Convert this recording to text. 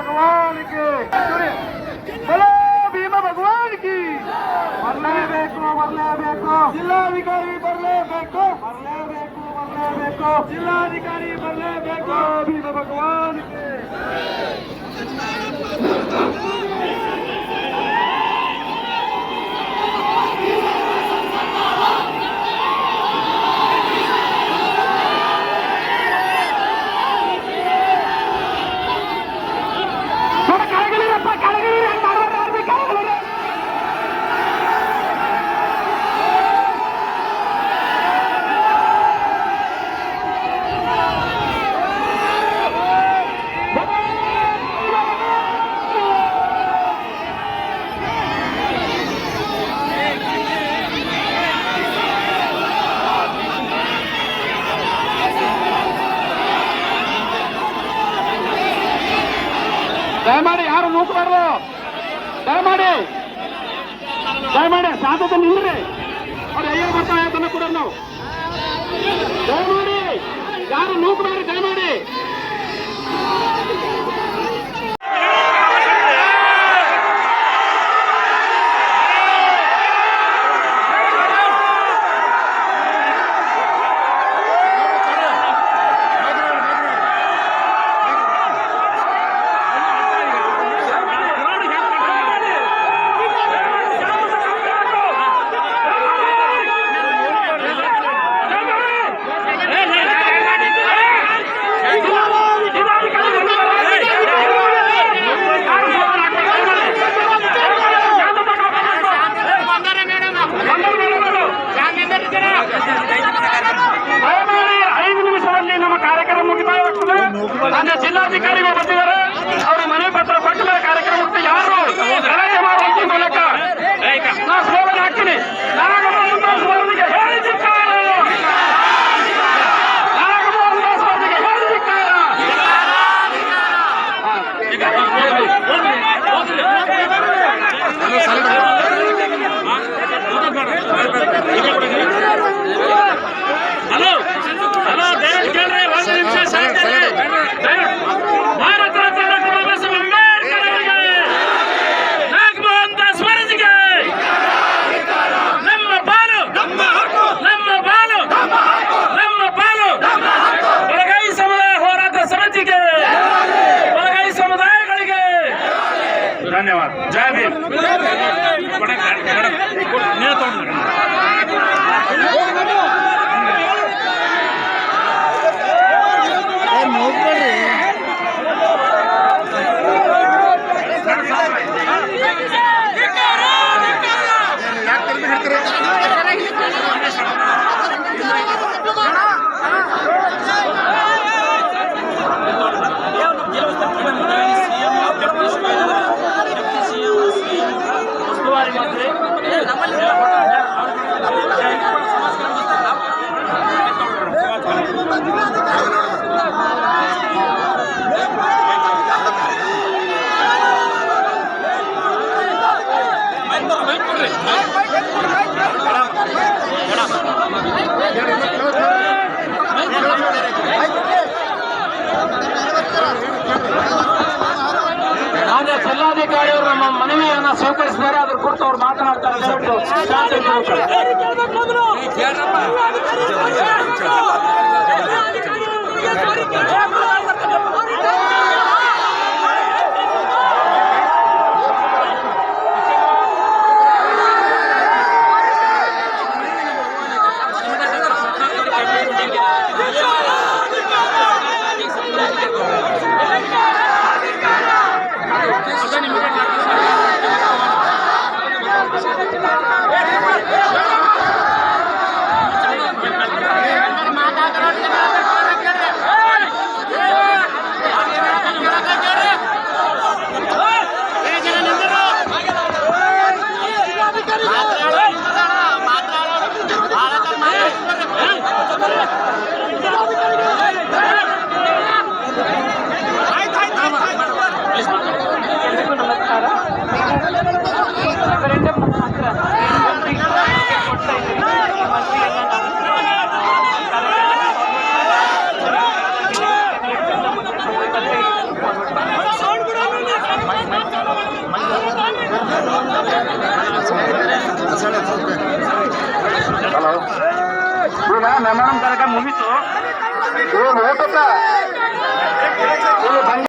भगवान की के बोलो भीम भगवान की बरलेबेको बरलेबेको जिल्लाधिकारी बरलेबेको बरलेबेको बरलेबेको जिल्लाधिकारी बरलेबेको भीम भगवान के ದಯಮಾಡಿ ಯಾರು ನೂಕಬಾರ್ದು ದಯಮಾಡಿ ದಯಮಾಡಿ ಸಾಧ್ಯತೆ ನಿಲ್ರಿ ಅವ್ರು ಅಯ್ಯರ್ ಬರ್ತಾರೆ ಅದನ್ನ ಕೂಡ ನಾವು ದಯಮಾಡಿ ಯಾರು ನೂಕಬೇಡಿ ದಯಮಾಡಿ ದಯಮಾಡಿ अधिकारियों ನಮ್ಮ ಮನವಿಯನ್ನು ಸ್ವೀಕರಿಸಿದರೆ ಅದ್ರ ಕುರಿತು ಅವ್ರು ಮಾತನಾಡ್ತಾರೆ ದಯವಿಟ್ಟು ಶಾಂತಿ ಮೆಮೋರಂ ಕಾರ್ಯಕ್ರಮ ಮುಗಿತು ಬಂದ